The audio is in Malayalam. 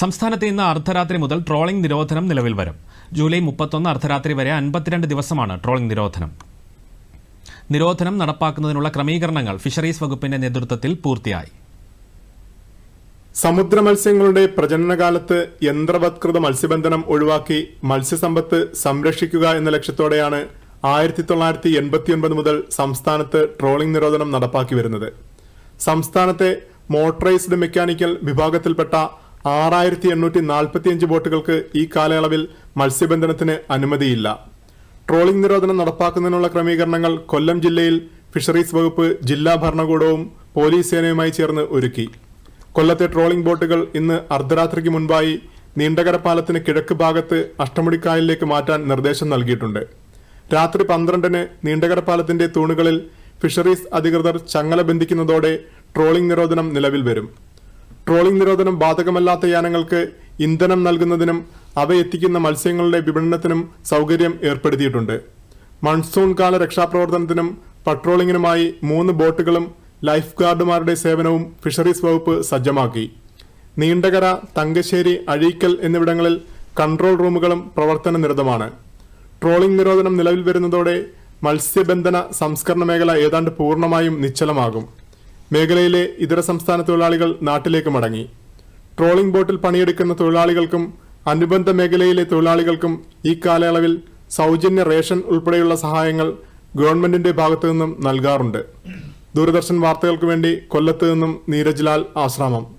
സംസ്ഥാനത്ത് ഇന്ന് അർദ്ധരാത്രി മുതൽ ട്രോളിംഗ് നിരോധനം നിലവിൽ വരും. ജൂലൈ മുപ്പത്തൊന്ന് അർദ്ധരാത്രി വരെ അൻപത്തിരണ്ട് ദിവസമാണ് ട്രോളിംഗ് നിരോധനം. നിരോധനം നടപ്പാക്കുന്നതിനുള്ള ക്രമീകരണങ്ങൾ ഫിഷറീസ് വകുപ്പിന്റെ നേതൃത്വത്തിൽ പൂർത്തിയായി. സമുദ്ര മത്സ്യങ്ങളുടെ പ്രജനനകാലത്ത് യന്ത്രവത്കൃത മത്സ്യബന്ധനം ഒഴിവാക്കി മത്സ്യസമ്പത്ത് സംരക്ഷിക്കുക എന്ന ലക്ഷ്യത്തോടെയാണ് ആയിരത്തി തൊള്ളായിരത്തി എൺപത്തിയൊൻപത് മുതൽ സംസ്ഥാനത്ത് ട്രോളിംഗ് നിരോധനം നടപ്പാക്കി വരുന്നത്. സംസ്ഥാനത്തെ മോട്ടറൈസ്ഡ് മെക്കാനിക്കൽ വിഭാഗത്തിൽപ്പെട്ട ആറായിരത്തി എണ്ണൂറ്റി നാൽപ്പത്തിയഞ്ച് ബോട്ടുകൾക്ക് ഈ കാലയളവിൽ മത്സ്യബന്ധനത്തിന് അനുമതിയില്ല. ട്രോളിംഗ് നിരോധനം നടപ്പാക്കുന്നതിനുള്ള ക്രമീകരണങ്ങൾ കൊല്ലം ജില്ലയിൽ ഫിഷറീസ് വകുപ്പ് ജില്ലാ ഭരണകൂടവും പോലീസ് സേനയുമായി ചേർന്ന് ഒരുക്കി. കൊല്ലത്തെ ട്രോളിംഗ് ബോട്ടുകൾ ഇന്ന് അർദ്ധരാത്രിക്ക് മുൻപായി നീണ്ടകര പാലത്തിന് കിഴക്ക് ഭാഗത്ത് അഷ്ടമുടിക്കായലിലേക്ക് മാറ്റാൻ നിർദ്ദേശം നൽകിയിട്ടുണ്ട്. രാത്രി പന്ത്രണ്ടിന് നീണ്ടകര പാലത്തിന്റെ തൂണുകളിൽ ഫിഷറീസ് അധികൃതർ ചങ്ങല ബന്ധിക്കുന്നതോടെ ട്രോളിംഗ് നിരോധനം നിലവിൽ വരും. ട്രോളിംഗ് നിരോധനം ബാധകമല്ലാത്ത യാനങ്ങൾക്ക് ഇന്ധനം നൽകുന്നതിനും അവ എത്തിക്കുന്ന മത്സ്യങ്ങളുടെ വിപണനത്തിനും സൗകര്യം ഏർപ്പെടുത്തിയിട്ടുണ്ട്. മൺസൂൺ കാല രക്ഷാപ്രവർത്തനത്തിനും പട്രോളിംഗിനുമായി മൂന്ന് ബോട്ടുകളും ലൈഫ് ഗാർഡുമാരുടെ സേവനവും ഫിഷറീസ് വകുപ്പ് സജ്ജമാക്കി. നീണ്ടകര തങ്കശ്ശേരി അഴീക്കൽ എന്നിവിടങ്ങളിൽ കൺട്രോൾ റൂമുകളും പ്രവർത്തന നിരതമാണ്. ട്രോളിംഗ് നിരോധനം നിലവിൽ വരുന്നതോടെ മത്സ്യബന്ധന സംസ്കരണ മേഖല ഏതാണ്ട് പൂർണമായും നിശ്ചലമാകും. മേഖലയിലെ ഇതര സംസ്ഥാന തൊഴിലാളികൾ നാട്ടിലേക്ക് മടങ്ങി. ട്രോളിംഗ് ബോട്ടിൽ പണിയെടുക്കുന്ന തൊഴിലാളികൾക്കും അനുബന്ധ മേഖലയിലെ തൊഴിലാളികൾക്കും ഈ കാലയളവിൽ സൗജന്യ റേഷൻ ഉൾപ്പെടെയുള്ള സഹായങ്ങൾ ഗവൺമെന്റിന്റെ ഭാഗത്തു നിന്നും നൽകാറുണ്ട്. ദൂരദർശൻ വാർത്തകൾക്ക് വേണ്ടി കൊല്ലത്ത് നിന്നും നീരജ്ലാൽ ആശ്രാമം.